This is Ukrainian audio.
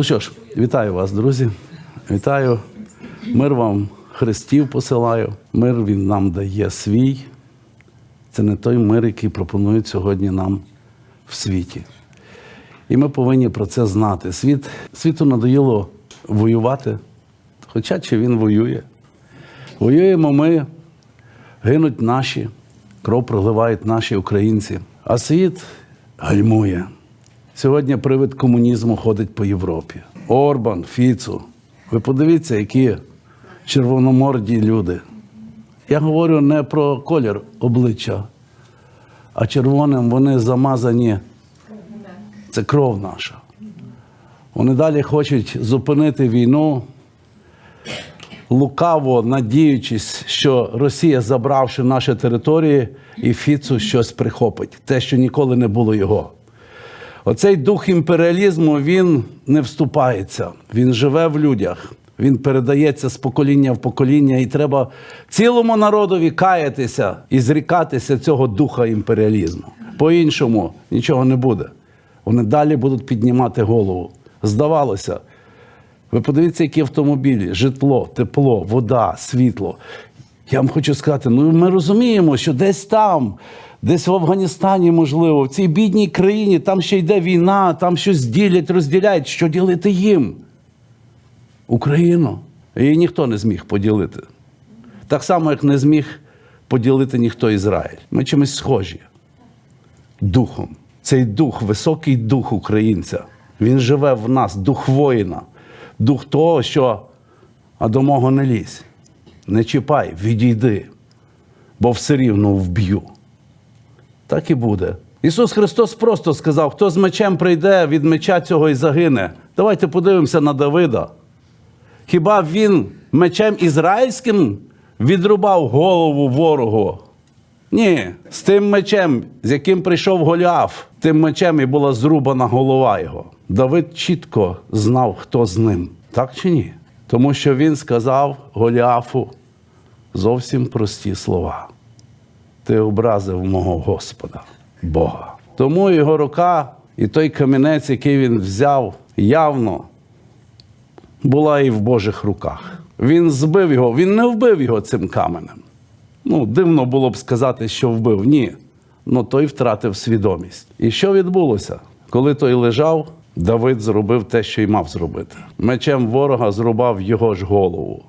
Ну що ж, вітаю вас, друзі. Вітаю. Мир вам Христів посилаю. Мир він нам дає свій. Це не той мир, який пропонують сьогодні нам в світі. І ми повинні про це знати. Світ, світу надоїло воювати, хоча чи він воює. Воюємо ми, гинуть наші, кров проливають наші українці, а світ гальмує. Сьогодні привид комунізму ходить по Європі. Орбан, Фіцу. Ви подивіться, які червономорді люди. Я говорю не про колір обличчя, а червоним вони замазані. Це кров наша. Вони далі хочуть зупинити війну, лукаво надіючись, що Росія, забравши наші території, і Фіцу щось прихопить, те, що ніколи не було його. Оцей дух імперіалізму він не вступається, він живе в людях, він передається з покоління в покоління, і треба цілому народові каятися і зрікатися цього духа імперіалізму. По-іншому нічого не буде. Вони далі будуть піднімати голову. Здавалося, ви подивіться, які автомобілі, житло, тепло, вода, світло. Я вам хочу сказати, ну ми розуміємо, що десь там, десь в Афганістані, можливо, в цій бідній країні, там ще йде війна, там щось ділять, розділяють. Що ділити їм? Україну. Її ніхто не зміг поділити. Так само, як не зміг поділити ніхто Ізраїль. Ми чимось схожі. Духом. Цей дух, високий дух українця. Він живе в нас, дух воїна, дух того, що а до мого не лізь. Не чіпай, відійди, бо все рівно вб'ю. Так і буде. Ісус Христос просто сказав: хто з мечем прийде, від меча цього і загине. Давайте подивимося на Давида. Хіба він мечем ізраїльським відрубав голову ворогу? Ні, з тим мечем, з яким прийшов Голіаф, тим мечем і була зрубана голова його. Давид чітко знав, хто з ним. Так чи ні? Тому що він сказав Голіафу зовсім прості слова. Ти образив мого Господа, Бога. Тому його рука і той камінець, який він взяв, явно була і в Божих руках. Він збив його, він не вбив його цим каменем. Ну, дивно було б сказати, що вбив. Ні. Ну той втратив свідомість. І що відбулося? Коли той лежав, Давид зробив те, що й мав зробити. Мечем ворога зрубав його ж голову.